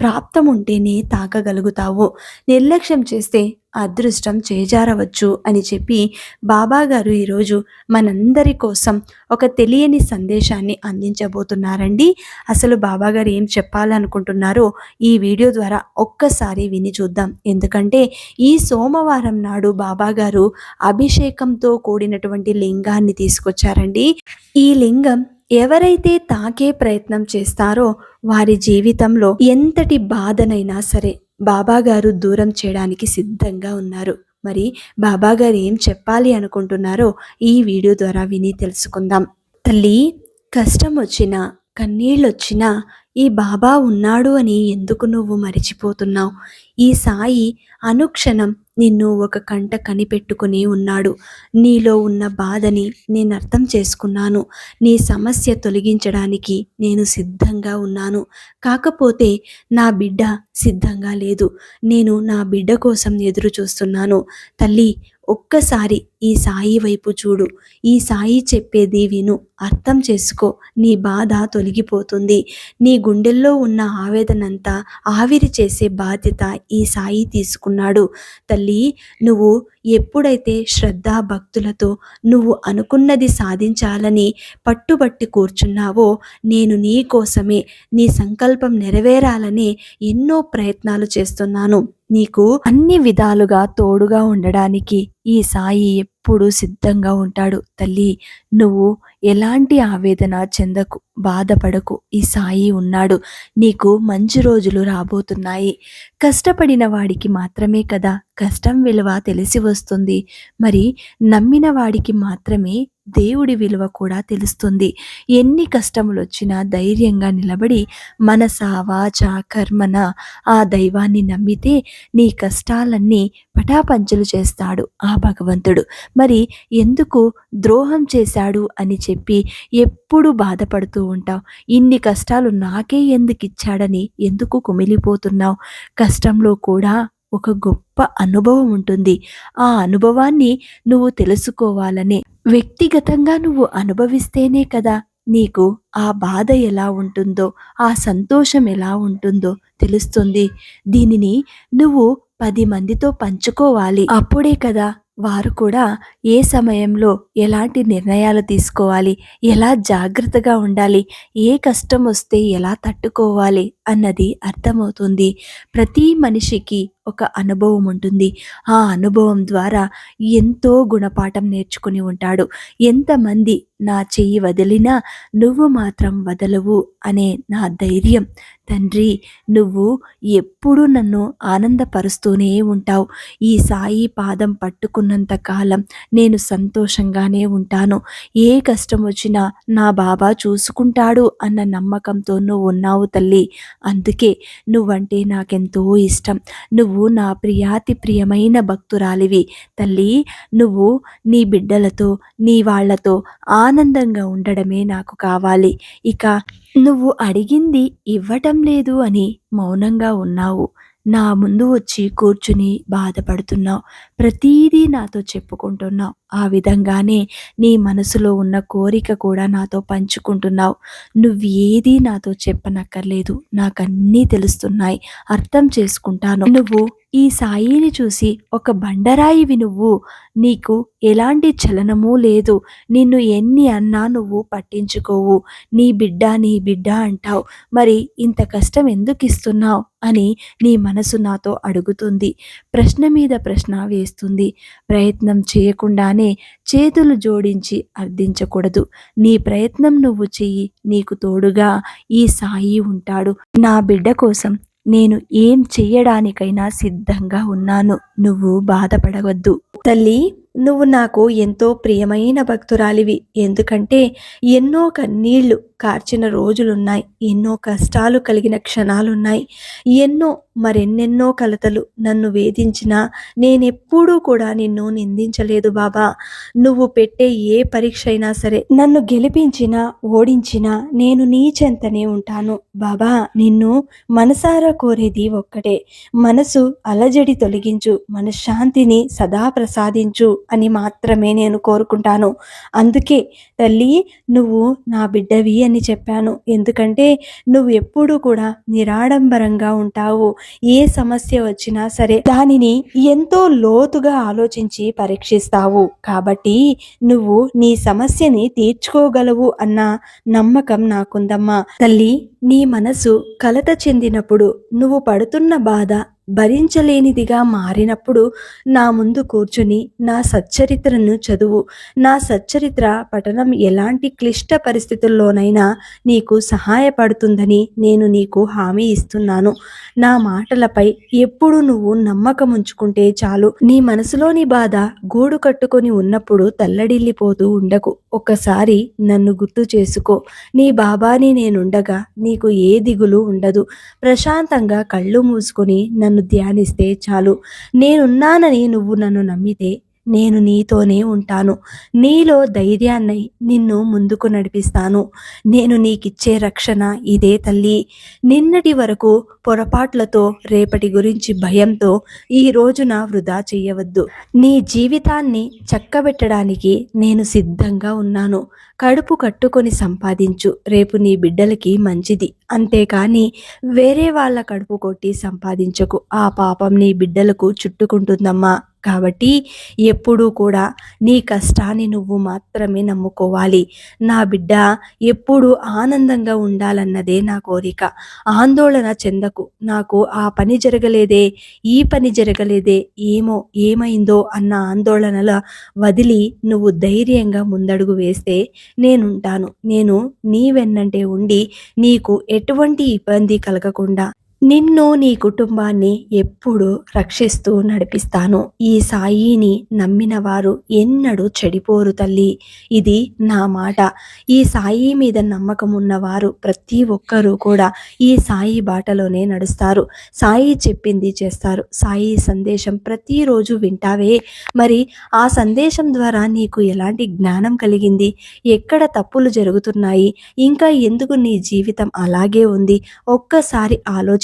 ప్రాప్తం ఉంటేనే తాకగలుగుతావు. నిర్లక్ష్యం చేస్తే అదృష్టం చేజారవచ్చు అని చెప్పి బాబాగారు ఈరోజు మనందరి కోసం ఒక తెలియని సందేశాన్ని అందించబోతున్నారండి. అసలు బాబాగారు ఏం చెప్పాలనుకుంటున్నారో ఈ వీడియో ద్వారా ఒక్కసారి విని చూద్దాం. ఎందుకంటే ఈ సోమవారం నాడు బాబాగారు అభిషేకంతో కూడినటువంటి లింగాన్ని తీసుకొచ్చారండి. ఈ లింగం ఎవరైతే తాకే ప్రయత్నం చేస్తారో వారి జీవితంలో ఎంతటి బాధనైనా సరే బాబాగారు దూరం చేయడానికి సిద్ధంగా ఉన్నారు. మరి బాబాగారు ఏం చెప్పాలి అనుకుంటున్నారో ఈ వీడియో ద్వారా విని తెలుసుకుందాం. తల్లి కష్టం వచ్చినా కన్నీళ్ళొచ్చినా ఈ బాబా ఉన్నాడు అని ఎందుకు నువ్వు మరిచిపోతున్నావు? ఈ సాయి అనుక్షణం నిన్ను ఒక కంట కనిపెట్టుకుని ఉన్నాడు. నీలో ఉన్న బాధని నేను అర్థం చేసుకున్నాను. నీ సమస్య తొలగించడానికి నేను సిద్ధంగా ఉన్నాను. కాకపోతే నా బిడ్డ సిద్ధంగా లేదు. నేను నా బిడ్డ కోసం ఎదురు చూస్తున్నాను తల్లి ఒక్కసారి ఈ సాయి వైపు చూడు. ఈ సాయి చెప్పేది విను. అర్థం చేసుకో. నీ బాధ తొలగిపోతుంది. నీ గుండెల్లో ఉన్న ఆవేదనంతా ఆవిరి చేసే బాధ్యత ఈ సాయి తీసుకున్నాడు. తల్లి నువ్వు ఎప్పుడైతే శ్రద్ధా భక్తులతో నువ్వు అనుకున్నది సాధించాలని పట్టుబట్టి కూర్చున్నావో నేను నీ కోసమే నీ సంకల్పం నెరవేరాలని ఎన్నో ప్రయత్నాలు చేస్తున్నాను. నీకు అన్ని విధాలుగా తోడుగా ఉండడానికి ఈ సాయి ఎప్పుడు సిద్ధంగా ఉంటాడు. తల్లి నువ్వు ఎలాంటి ఆవేదన చెందకు బాధపడకు. ఈ సాయి ఉన్నాడు. నీకు మంచి రోజులు రాబోతున్నాయి. కష్టపడిన వాడికి మాత్రమే కదా కష్టం విలువ తెలిసి వస్తుంది. మరి నమ్మిన వాడికి మాత్రమే దేవుడి విలువ కూడా తెలుస్తుంది. ఎన్ని కష్టములు వచ్చినా ధైర్యంగా నిలబడి మనస వాచ కర్మన ఆ దైవాన్ని నమ్మితే నీ కష్టాలన్నీ పటాపంచలు చేస్తాడు ఆ భగవంతుడు. మరి ఎందుకు ద్రోహం చేశాడు అని చెప్పి ఎప్పుడు బాధపడుతూ ఉంటావు? ఇన్ని కష్టాలు నాకే ఎందుకు ఇచ్చాడని ఎందుకు కుమిలిపోతున్నావు? కష్టంలో కూడా ఒక గొప్ప అనుభవం ఉంటుంది. ఆ అనుభవాన్ని నువ్వు తెలుసుకోవాలనే వ్యక్తిగతంగా నువ్వు అనుభవిస్తేనే కదా నీకు ఆ బాధ ఎలా ఉంటుందో ఆ సంతోషం ఎలా ఉంటుందో తెలుస్తుంది. దీనిని నువ్వు పది మందితో పంచుకోవాలి. అప్పుడే కదా వారు కూడా ఏ సమయంలో ఎలాంటి నిర్ణయాలు తీసుకోవాలి ఎలా జాగ్రత్తగా ఉండాలి ఏ కష్టం వస్తే ఎలా తట్టుకోవాలి అన్నది అర్థమవుతుంది. ప్రతి మనిషికి ఒక అనుభవం ఉంటుంది. ఆ అనుభవం ద్వారా ఎంతో గుణపాఠం నేర్చుకుని ఉంటాడు. ఎంతమంది నా చెయ్యి వదిలినా నువ్వు మాత్రం వదలవు అనే నా ధైర్యం. తండ్రి నువ్వు ఎప్పుడూ నన్ను ఆనందపరుస్తూనే ఉంటావు. ఈ సాయి పాదం పట్టుకున్నంత కాలం నేను సంతోషంగానే ఉంటాను. ఏ కష్టం వచ్చినా నా బాబా చూసుకుంటాడు అన్న నమ్మకంతో నువ్వు ఉన్నావు తల్లి. అందుకే నువ్వంటే నాకెంతో ఇష్టం. నువ్వు నువ్వు నా ప్రియాతి ప్రియమైన భక్తురాలివి. తల్లి నువ్వు నీ బిడ్డలతో నీ వాళ్ళతో ఆనందంగా ఉండడమే నాకు కావాలి. ఇక నువ్వు అడిగింది ఇవ్వటం లేదు అని మౌనంగా ఉన్నావు. నా ముందు వచ్చి కూర్చుని బాధపడుతున్నావు. ప్రతీదీ నాతో చెప్పుకుంటున్నావు. ఆ విధంగానే నీ మనసులో ఉన్న కోరిక కూడా నాతో పంచుకుంటున్నావు. నువ్వు నాతో చెప్పనక్కర్లేదు. నాకన్నీ తెలుస్తున్నాయి. అర్థం చేసుకుంటాను. నువ్వు ఈ సాయిని చూసి ఒక బండరాయివి నువ్వు. నీకు ఎలాంటి చలనమూ లేదు. నిన్ను ఎన్ని అన్నా నువ్వు పట్టించుకోవు. నీ బిడ్డ నీ బిడ్డ అంటావు. మరి ఇంత కష్టం ఎందుకు ఇస్తున్నావు? అని నీ మనసు నాతో అడుగుతుంది. ప్రశ్న మీద ప్రశ్న వేస్తుంది. ప్రయత్నం చేయకుండానే చేతులు జోడించి అర్థించకూడదు. నీ ప్రయత్నం నువ్వు చెయ్యి. నీకు తోడుగా ఈ సాయి ఉంటాడు. నా బిడ్డ కోసం నేను ఏం చెయ్యడానికైనా సిద్ధంగా ఉన్నాను. నువ్వు బాధపడవద్దు. తల్లి నువ్వు నాకు ఎంతో ప్రియమైన భక్తురాలివి. ఎందుకంటే ఎన్నో కన్నీళ్ళు కార్చిన రోజులున్నాయి. ఎన్నో కష్టాలు కలిగిన క్షణాలున్నాయి. ఎన్నో మరెన్నెన్నో కలతలు నన్ను వేధించినా నేనెప్పుడూ కూడా నిన్ను నిందించలేదు బాబా. నువ్వు పెట్టే ఏ పరీక్ష అయినా సరే నన్ను గెలిపించినా ఓడించినా నేను నీ చెంతనే ఉంటాను. బాబా నిన్ను మనసారా కోరేది ఒక్కటే. మనసు అలజడి తొలగించు. మనశ్శాంతిని సదా ప్రసాదించు. అని మాత్రమే నేను కోరుకుంటాను. అందుకే తల్లి నువ్వు నా బిడ్డవి అని చెప్పాను. ఎందుకంటే నువ్వు ఎప్పుడూ కూడా నిరాడంబరంగా ఉంటావు. ఏ సమస్య వచ్చినా సరే దానిని ఎంతో లోతుగా ఆలోచించి పరీక్షిస్తావు. కాబట్టి నువ్వు నీ సమస్యని తీర్చుకోగలవు అన్న నమ్మకం నాకుందమ్మా. తల్లి నీ మనసు కలత చెందినప్పుడు నువ్వు పడుతున్న బాధ భరించలేనిదిగా మారినప్పుడు నా ముందు కూర్చుని నా సచ్చరిత్రను చదువు. నా సచ్చరిత్ర పఠనం ఎలాంటి క్లిష్ట పరిస్థితుల్లోనైనా నీకు సహాయపడుతుందని నేను నీకు హామీ ఇస్తున్నాను. నా మాటలపై ఎప్పుడు నువ్వు నమ్మకం ఉంచుకుంటే చాలు. నీ మనసులోని బాధ గూడు కట్టుకొని ఉన్నప్పుడు తల్లడిల్లిపోతూ ఉండకు. ఒక్కసారి నన్ను గుర్తు చేసుకో. నీ బాబాని నేనుండగా నీకు ఏ దిగులు ఉండదు. ప్రశాంతంగా కళ్ళు మూసుకొని నన్ను ధ్యానిస్తే చాలు. నేనున్నానని నువ్వు నన్ను నమ్మితే నేను నీతోనే ఉంటాను. నీలో ధైర్యాన్ని నిన్ను ముందుకు నడిపిస్తాను. నేను నీకిచ్చే రక్షణ ఇదే తల్లి. నిన్నటి వరకు పొరపాట్లతో రేపటి గురించి భయంతో ఈ రోజున వృధా చేయవద్దు. నీ జీవితాన్ని చక్కబెట్టడానికి నేను సిద్ధంగా ఉన్నాను. కడుపు కట్టుకొని సంపాదించు. రేపు నీ బిడ్డలకి మంచిది. అంతేకాని వేరే వాళ్ళ కడుపు కొట్టి సంపాదించకు. ఆ పాపం నీ బిడ్డలకు చుట్టుకుంటుందమ్మా. కాబట్టి ఎప్పుడూ కూడా నీ కష్టాన్ని నువ్వు మాత్రమే నమ్ముకోవాలి. నా బిడ్డ ఎప్పుడు ఆనందంగా ఉండాలన్నదే నా కోరిక. ఆందోళన చెందకు. నాకు ఆ పని జరగలేదే ఈ పని జరగలేదే ఏమో ఏమైందో అన్న ఆందోళనల వదిలి నువ్వు ధైర్యంగా ముందడుగు వేస్తే నేనుంటాను. నేను నీ వెన్నంటే ఉండి నీకు ఎటువంటి ఇబ్బంది కలగకుండా నిన్ను నీ కుటుంబాన్ని ఎప్పుడు రక్షిస్తూ నడిపిస్తాను. ఈ సాయిని నమ్మిన వారు ఎన్నడూ చెడిపోరు తల్లి. ఇది నా మాట. ఈ సాయి మీద నమ్మకం ఉన్నవారు ప్రతి ఒక్కరూ కూడా ఈ సాయి బాటలోనే నడుస్తారు. సాయి చెప్పింది చేస్తారు. సాయి సందేశం ప్రతిరోజు వింటావే. మరి ఆ సందేశం ద్వారా నీకు ఎలాంటి జ్ఞానం కలిగింది? ఎక్కడ తప్పులు జరుగుతున్నాయి? ఇంకా ఎందుకు నీ జీవితం అలాగే ఉంది? ఒక్కసారి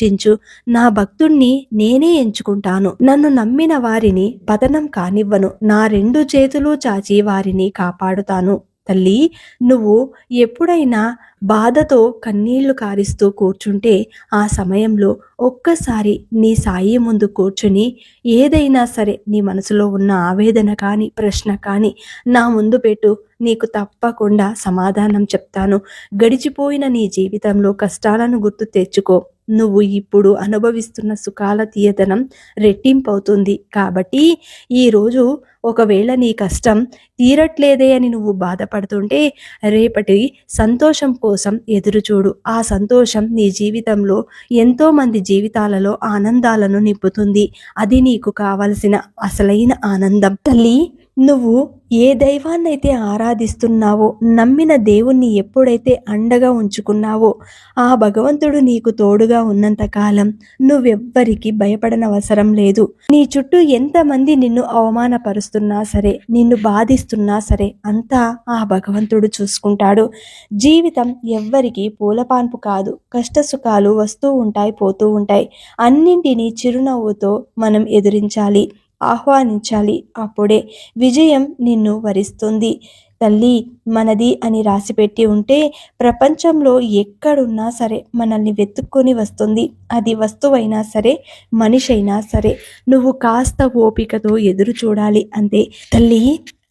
ఆలోచించు నా భక్తుణ్ణి నేనే ఎంచుకుంటాను. నన్ను నమ్మిన వారిని పతనం కానివ్వను. నా రెండు చేతులు చాచి వారిని కాపాడుతాను. తల్లి నువ్వు ఎప్పుడైనా బాధతో కన్నీళ్ళు కారిస్తూ కూర్చుంటే ఆ సమయంలో ఒక్కసారి నీ సాయి ముందు కూర్చుని ఏదైనా సరే నీ మనసులో ఉన్న ఆవేదన కానీ ప్రశ్న కానీ నా ముందు పెట్టు. నీకు తప్పకుండా సమాధానం చెప్తాను. గడిచిపోయిన నీ జీవితంలో కష్టాలను గుర్తు తెచ్చుకో. నువ్వు ఇప్పుడు అనుభవిస్తున్న సుఖాల తీయతనం రెట్టింపవుతుంది. కాబట్టి ఈరోజు ఒకవేళ నీ కష్టం తీరట్లేదే అని నువ్వు బాధపడుతుంటే రేపటి సంతోషం కోసం ఎదురుచూడు. ఆ సంతోషం నీ జీవితంలో ఎంతోమంది జీవితాలలో ఆనందాలను నింపుతుంది. అది నీకు కావలసిన అసలైన ఆనందం. తల్లి నువ్వు ఏ దైవాన్నైతే ఆరాధిస్తున్నావో నమ్మిన దేవుణ్ణి ఎప్పుడైతే అండగా ఉంచుకున్నావో ఆ భగవంతుడు నీకు తోడుగా ఉన్నంతకాలం నువ్వెవ్వరికి భయపడనవసరం లేదు. నీ చుట్టూ ఎంతమంది నిన్ను అవమానపరుస్తున్నా సరే నిన్ను బాధిస్తున్నా సరే అంతా ఆ భగవంతుడు చూసుకుంటాడు. జీవితం ఎవ్వరికి పూలపాన్పు కాదు కష్టసుఖాలు వస్తూ ఉంటాయి పోతూ ఉంటాయి. అన్నింటినీ చిరునవ్వుతో మనం ఎదురించాలి. ఆహ్వానించాలి. అప్పుడే విజయం నిన్ను వరిస్తుంది. తల్లి మనది అని రాసిపెట్టి ఉంటే ప్రపంచంలో ఎక్కడున్నా సరే మనల్ని వెతుక్కొని వస్తుంది. అది వస్తువైనా సరే మనిషి అయినా సరే. నువ్వు కాస్త ఓపికతో ఎదురు చూడాలి అంతే. తల్లి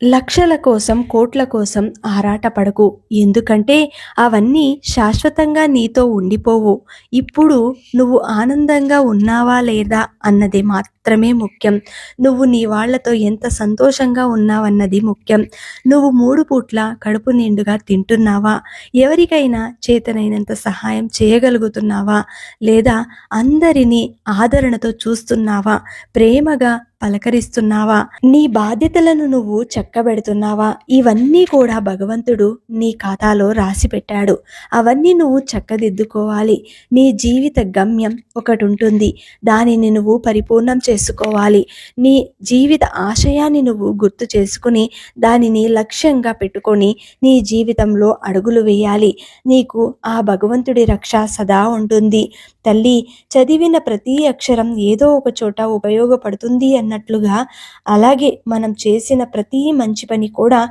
లక్షల కోసం కోట్ల కోసం ఆరాటపడకు. ఎందుకంటే అవన్నీ శాశ్వతంగా నీతో ఉండిపోవు. ఇప్పుడు నువ్వు ఆనందంగా ఉన్నావా లేదా అన్నది మాత్రమే ముఖ్యం. నువ్వు నీ వాళ్ళతో ఎంత సంతోషంగా ఉన్నావన్నది ముఖ్యం. నువ్వు మూడు పూట్ల కడుపు నిండుగా తింటున్నావా? ఎవరికైనా చేతనైనంత సహాయం చేయగలుగుతున్నావా? లేదా అందరినీ ఆదరణతో చూస్తున్నావా? ప్రేమగా పలకరిస్తున్నావా? నీ బాధ్యతలను నువ్వు చక్కబెడుతున్నావా? ఇవన్నీ కూడా భగవంతుడు నీ ఖాతాలో రాసి పెట్టాడు అవన్నీ నువ్వు చక్కదిద్దుకోవాలి. నీ జీవిత గమ్యం ఒకటి ఉంటుంది దానిని నువ్వు పరిపూర్ణం చేసుకోవాలి. నీ జీవిత ఆశయాన్ని నువ్వు గుర్తు చేసుకుని దానిని లక్ష్యంగా పెట్టుకొని నీ జీవితంలో అడుగులు వేయాలి. నీకు ఆ భగవంతుడి రక్ష సదా ఉంటుంది. తల్లి చదివిన ప్రతి అక్షరం ఏదో ఒక చోట ఉపయోగపడుతుంది అన్నట్లుగా అలాగే మనం చేసిన ప్రతి మంచి పని కూడా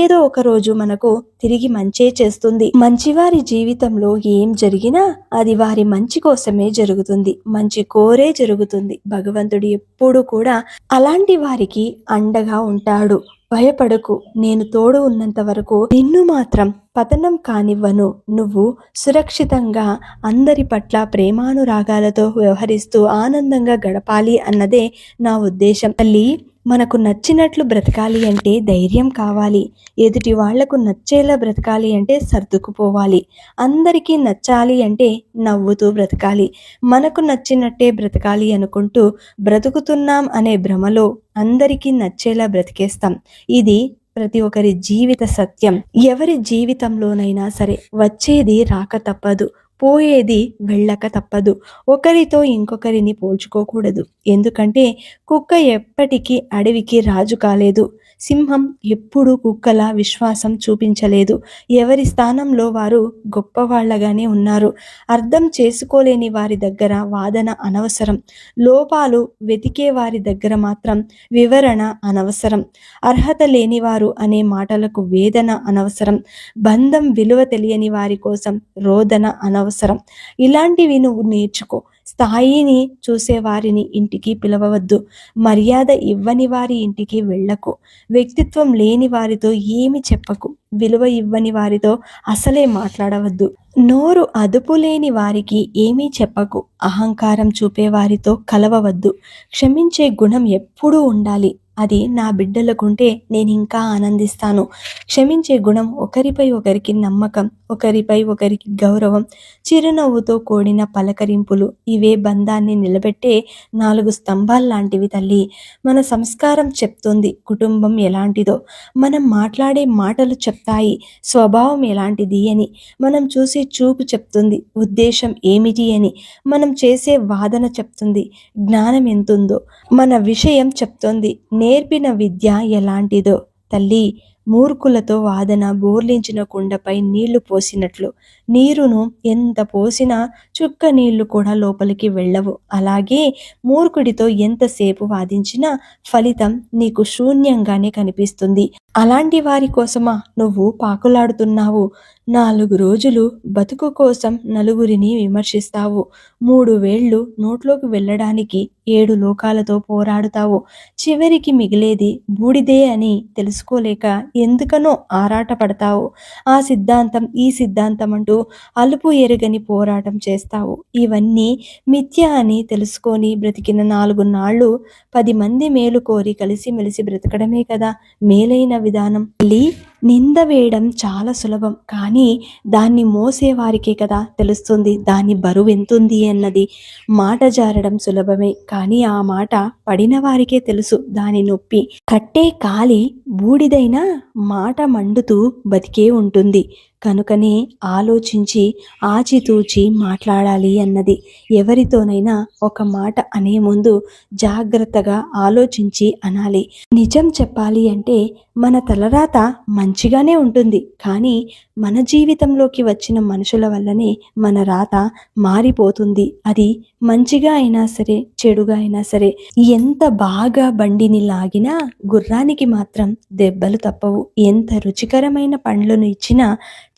ఏదో ఒక రోజు మనకు తిరిగి మంచే చేస్తుంది. మంచివారి జీవితంలో ఏం జరిగినా అది వారి మంచి కోసమే జరుగుతుంది. మంచి కోరే జరుగుతుంది. భగవంతుడు ఎప్పుడు కూడా అలాంటి వారికి అండగా ఉంటాడు. భయపడకు. నేను తోడు ఉన్నంత వరకు నిన్ను మాత్రం పతనం కానివ్వను. నువ్వు సురక్షితంగా అందరి పట్ల ప్రేమానురాగాలతో వ్యవహరిస్తూ ఆనందంగా గడపాలి అన్నదే నా ఉద్దేశం. తల్లి మనకు నచ్చినట్లు బ్రతకాలి అంటే ధైర్యం కావాలి. ఎదుటి వాళ్ళకు నచ్చేలా బ్రతకాలి అంటే సర్దుకుపోవాలి. అందరికీ నచ్చాలి అంటే నవ్వుతూ బ్రతకాలి. మనకు నచ్చినట్టే బ్రతకాలి అనుకుంటూ బ్రతుకుతున్నాం అనే భ్రమలో అందరికీ నచ్చేలా బ్రతికేస్తాం. ఇది ప్రతి ఒక్కరి జీవిత సత్యం. ఎవరి జీవితంలోనైనా సరే వచ్చేది రాక తప్పదు. పోయేది వెళ్ళక తప్పదు. ఒకరితో ఇంకొకరిని పోల్చుకోకూడదు. ఎందుకంటే కుక్క ఎప్పటికీ అడవికి రాజు కాలేదు. సింహం ఎప్పుడూ కుక్కల విశ్వాసం చూపించలేదు. ఎవరి స్థానంలో వారు గొప్పవాళ్ళగానే ఉన్నారు. అర్థం చేసుకోలేని వారి దగ్గర వాదన అనవసరం. లోపాలు వెతికే వారి దగ్గర మాత్రం వివరణ అనవసరం. అర్హత లేనివారు అనే మాటలకు వేదన అనవసరం. బంధం విలువ తెలియని వారి కోసం రోదన అనవసరం. ఇలాంటివి నువ్వు నేర్చుకో. స్థాయిని చూసేవారిని ఇంటికి పిలవవద్దు. మర్యాద ఇవ్వని వారి ఇంటికి వెళ్ళకు. వ్యక్తిత్వం లేని వారితో ఏమి చెప్పకు. విలువ ఇవ్వని వారితో అసలే మాట్లాడవద్దు. నోరు అదుపు లేని వారికి ఏమీ చెప్పకు. అహంకారం చూపే వారితో కలవవద్దు. క్షమించే గుణం ఎప్పుడూ ఉండాలి. అది నా బిడ్డలకుంటే నేను ఇంకా ఆనందిస్తాను. క్షమించే గుణం ఒకరిపై ఒకరికి నమ్మకం. ఒకరిపై ఒకరికి గౌరవం చిరునవ్వుతో కూడిన పలకరింపులు. ఇవే బంధాన్ని నిలబెట్టే నాలుగు స్తంభాలు లాంటివి తల్లి. మన సంస్కారం చెప్తుంది కుటుంబం ఎలాంటిదో. మనం మాట్లాడే మాటలు చెప్తాయి స్వభావం ఎలాంటిది అని. మనం చూసే చూపు చెప్తుంది ఉద్దేశం ఏమిటి అని. మనం చేసే వాదన చెప్తుంది జ్ఞానం ఎంతుందో. మన విషయం చెప్తుంది నేర్పిన విద్య ఎలాంటిదో. తల్లి మూర్ఖులతో వాదన బోర్లించిన కుండపై నీళ్ళు పోసినట్లు. నీరును ఎంత పోసినా చుక్క నీళ్ళు కూడా లోపలికి వెళ్ళవు. అలాగే మూర్ఖుడితో ఎంతసేపు వాదించినా ఫలితం నీకు శూన్యంగానే కనిపిస్తుంది. అలాంటి వారి కోసమా నువ్వు పాకులాడుతున్నావు? నాలుగు రోజులు బతుకు కోసం నలుగురిని విమర్శిస్తావు. మూడు వేళ్ళు నోట్లోకి వెళ్ళడానికి ఏడు లోకాలతో పోరాడుతావు. చివరికి మిగిలేది బూడిదే అని తెలుసుకోలేక ఎందుకనో ఆరాటపడతావు? ఆ సిద్ధాంతం ఈ సిద్ధాంతం అంటూ అలుపు ఎరుగని పోరాటం చేస్తావు. ఇవన్నీ మిథ్య అని తెలుసుకొని బ్రతికిన నాలుగు నాళ్ళు పది మంది మేలు కోరి కలిసిమెలిసి బ్రతకడమే కదా మేలైన విధానం. మళ్ళీ నింద వేయడం చాలా సులభం. కానీ దాన్ని మోసేవారికే కదా తెలుస్తుంది. దాని బరువు ఎంతుంది అన్నది. మాట జారడం సులభమే. కానీ ఆ మాట పడిన వారికే తెలుసు. దాని నొప్పి. కట్టే కాలి బూడిదైనా మాట మండుతూ బతికే ఉంటుంది. కనుకనే ఆలోచించి ఆచితూచి మాట్లాడాలి అన్నది. ఎవరితోనైనా ఒక మాట అనే ముందు జాగ్రత్తగా ఆలోచించి అనాలి. నిజం చెప్పాలి అంటే మన తలరాత మంచిగానే ఉంటుంది. కానీ మన జీవితంలోకి వచ్చిన మనుషుల వల్లనే మన రాత మారిపోతుంది. అది మంచిగా అయినా సరే చెడుగా అయినా సరే. ఎంత బాగా బండిని లాగినా గుర్రానికి మాత్రం దెబ్బలు తప్పవు. ఎంత రుచికరమైన పండ్లను ఇచ్చినా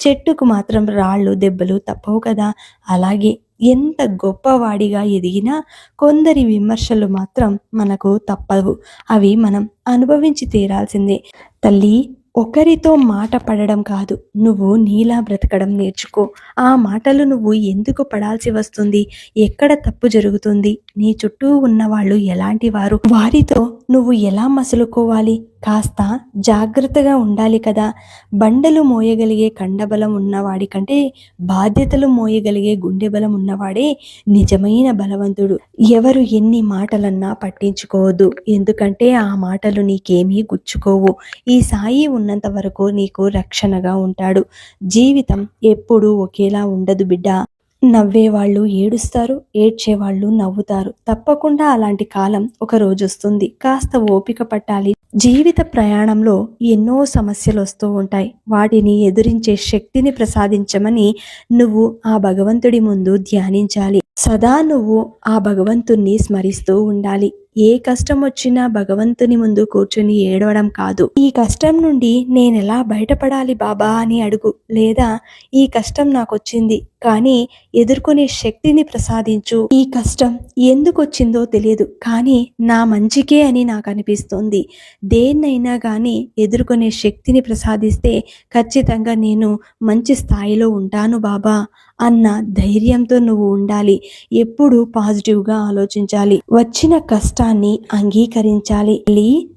చెట్టుకు మాత్రం రాళ్ళు దెబ్బలు తప్పవు కదా. అలాగే ఎంత గొప్పవాడిగా ఎదిగినా కొందరి విమర్శలు మాత్రం మనకు తప్పవు. అవి మనం అనుభవించి తీరాల్సిందే. తల్లి ఒకరితో మాట పడడం కాదు. నువ్వు నీలా బ్రతకడం నేర్చుకో. ఆ మాటలు నువ్వు ఎందుకు పడాల్సి వస్తుంది? ఎక్కడ తప్పు జరుగుతుంది? నీ చుట్టూ ఉన్న వాళ్ళు ఎలాంటి వారు? వారితో నువ్వు ఎలా మసులుకోవాలి? కాస్త జాగ్రత్తగా ఉండాలి కదా. బండలు మోయగలిగే కండబలం ఉన్నవాడి కంటే బాధ్యతలు మోయగలిగే గుండె బలం ఉన్నవాడే నిజమైన బలవంతుడు. ఎవరు ఎన్ని మాటలన్నా పట్టించుకోవద్దు. ఎందుకంటే ఆ మాటలు నీకేమీ గుచ్చుకోవు. ఈ సాయి ఉన్నంత వరకు నీకు రక్షణగా ఉంటాడు. జీవితం ఎప్పుడూ ఒకేలా ఉండదు బిడ్డ. నవ్వేవాళ్ళు ఏడుస్తారు ఏడ్చేవాళ్ళు నవ్వుతారు. తప్పకుండా అలాంటి కాలం ఒక రోజు వస్తుంది కాస్త ఓపిక పట్టాలి. జీవిత ప్రయాణంలో ఎన్నో సమస్యలు వస్తూ ఉంటాయి. వాటిని ఎదురించే శక్తిని ప్రసాదించమని నువ్వు ఆ భగవంతుడి ముందు ధ్యానించాలి. సదా నువ్వు ఆ భగవంతుణ్ణి స్మరిస్తూ ఉండాలి. ఏ కష్టం వచ్చినా భగవంతుని ముందు కూర్చొని ఏడవడం కాదు. ఈ కష్టం నుండి నేను ఎలా బయటపడాలి బాబా అని అడుగు. లేదా ఈ కష్టం నాకు వచ్చింది కానీ ఎదుర్కొనే శక్తిని ప్రసాదించు. ఈ కష్టం ఎందుకు వచ్చిందో తెలియదు కానీ నా మంచికే అని నాకు అనిపిస్తుంది దేన్నైనా కానీ ఎదుర్కొనే శక్తిని ప్రసాదిస్తే ఖచ్చితంగా నేను మంచి స్థాయిలో ఉంటాను బాబా. అన్న ధైర్యంతో నువ్వు ఉండాలి. ఎప్పుడు పాజిటివ్గా ఆలోచించాలి. వచ్చిన కష్టాన్ని అంగీకరించాలి.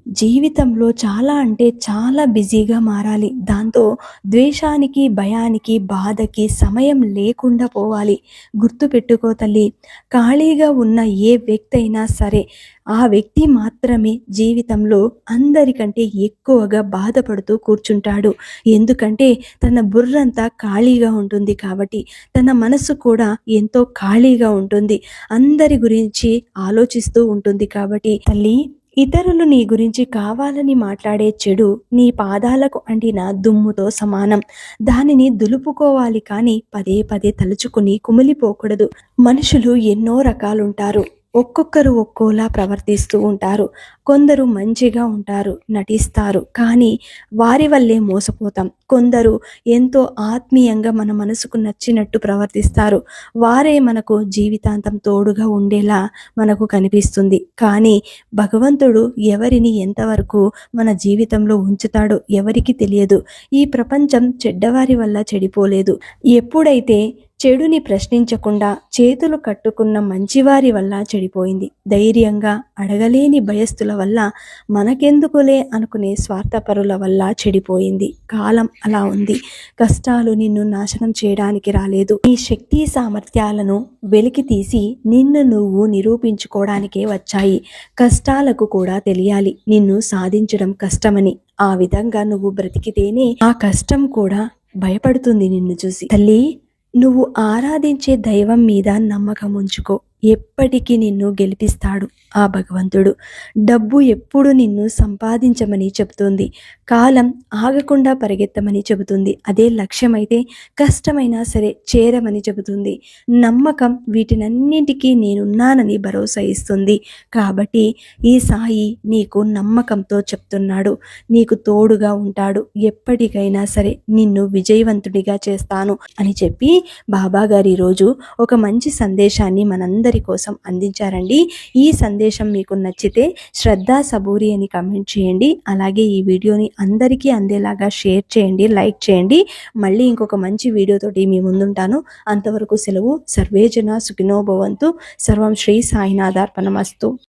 జీవితంలో చాలా అంటే చాలా బిజీగా మారాలి. దాంతో ద్వేషానికి భయానికి బాధకి సమయం లేకుండా పోవాలి. గుర్తుపెట్టుకో తల్లి. ఖాళీగా ఉన్న ఏ వ్యక్తి అయినా సరే ఆ వ్యక్తి మాత్రమే జీవితంలో అందరికంటే ఎక్కువగా బాధపడుతూ కూర్చుంటాడు. ఎందుకంటే తన బుర్రంతా ఖాళీగా ఉంటుంది కాబట్టి తన మనసు కూడా ఎంతో ఖాళీగా ఉంటుంది. అందరి గురించి ఆలోచిస్తూ ఉంటుంది కాబట్టి తల్లి ఇతరులు నీ గురించి కావాలని మాట్లాడే చెడు నీ పాదాలకు అంటిన దుమ్ముతో సమానం. దానిని దులుపుకోవాలి కానీ పదే పదే తలుచుకుని కుమిలిపోకూడదు. మనుషులు ఎన్నో రకాలుంటారు. ఒక్కొక్కరు ఒక్కోలా ప్రవర్తిస్తూ ఉంటారు. కొందరు మంచిగా ఉంటారు నటిస్తారు. కానీ వారి వల్లే మోసపోతాం. కొందరు ఎంతో ఆత్మీయంగా మన మనసుకు నచ్చినట్టు ప్రవర్తిస్తారు. వారే మనకు జీవితాంతం తోడుగా ఉండేలా మనకు కనిపిస్తుంది. కానీ భగవంతుడు ఎవరిని ఎంతవరకు మన జీవితంలో ఉంచుతాడో ఎవరికి తెలియదు. ఈ ప్రపంచం చెడ్డవారి వల్ల చెడిపోలేదు. ఎప్పుడైతే చెడుని ప్రశ్నించకుండా చేతులు కట్టుకున్న మంచివారి వల్ల చెడిపోయింది. ధైర్యంగా అడగలేని భయస్థుల వల్ల మనకెందుకులే అనుకునే స్వార్థపరుల వల్ల చెడిపోయింది. కాలం అలా ఉంది. కష్టాలు నిన్ను నాశనం చేయడానికి రాలేదు. నీ శక్తి సామర్థ్యాలను వెలికి తీసి నిన్ను నువ్వు నిరూపించుకోవడానికే వచ్చాయి. కష్టాలకు కూడా తెలియాలి. నిన్ను సాధించడం కష్టమని. ఆ విధంగా నువ్వు బ్రతికితేనే ఆ కష్టం కూడా భయపడుతుంది నిన్ను చూసి. తల్లి నువ్వు ఆరాధించే దైవం మీద నమ్మకం ఉంచుకో. ఎప్పటికీ నిన్ను గెలిపిస్తాడు ఆ భగవంతుడు. డబ్బు ఎప్పుడు నిన్ను సంపాదించమని చెబుతుంది. కాలం ఆగకుండా పరిగెత్తమని చెబుతుంది. అదే లక్ష్యమైతే కష్టమైనా సరే చేరమని చెబుతుంది. నమ్మకం వీటినన్నింటికీ నేనున్నానని భరోసా ఇస్తుంది. కాబట్టి ఈ సాయి నీకు నమ్మకంతో చెప్తున్నాడు. నీకు తోడుగా ఉంటాడు. ఎప్పటికైనా సరే నిన్ను విజయవంతుడిగా చేస్తాను అని చెప్పి బాబాగారు ఈరోజు ఒక మంచి సందేశాన్ని మనందరి కోసం అందించారండి. ఈ సందేశం మీకు నచ్చితే శ్రద్ధ సబూరి అని కమెంట్ చేయండి. అలాగే ఈ వీడియోని అందరికీ అందేలాగా షేర్ చేయండి లైక్ చేయండి. మళ్ళీ ఇంకొక మంచి వీడియోతోటి మీ ముందుంటాను. అంతవరకు సెలవు. సర్వేజన సుఖినోభవంతు సర్వం శ్రీ సాయినాథార్పణమస్తు.